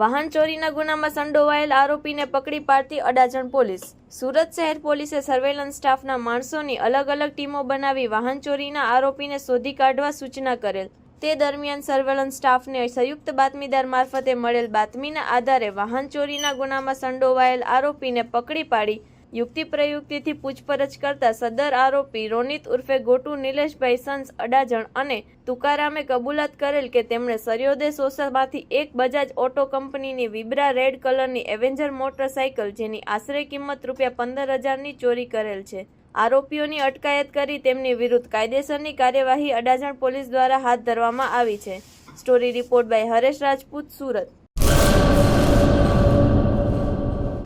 વાહન ચોરીના ગુનામાં સંડોવાયેલ આરોપીને પકડી પાડતી અડાજણ પોલીસ. સુરત શહેર પોલીસે સર્વેલન્સ સ્ટાફના માણસોની અલગ અલગ ટીમો બનાવી વાહન ચોરીના આરોપીને શોધી કાઢવા સૂચના કરેલ. તે દરમિયાન સર્વેલન્સ સ્ટાફને સંયુક્ત બાતમીદાર મારફતે મળેલ બાતમીના આધારે વાહન ચોરીના ગુનામાં સંડોવાયેલ આરોપીને પકડી પાડી યુક્તિ પ્રયુક્તિથી પૂછપરછ કરતા સદર આરોપી રોનિત ઉર્ફે ગોટુ નિલેશભાઈ સંસ અડાજણ અને તુકારામે કબૂલાત કરેલ કે તેમણે સર્યોદય સોસામાંથી એક બજાજ ઓટો કંપનીની વિબ્રા રેડ કલરની એવેન્જર મોટરસાઇકલ જેની આશરે કિંમત રૂપિયા પંદર હજારની ચોરી કરેલ છે. આરોપીઓની અટકાયત કરી તેમની વિરુદ્ધ કાયદેસરની કાર્યવાહી અડાજણ પોલીસ દ્વારા હાથ ધરવામાં આવી છે. Story report by Haresh Rajput, Surat.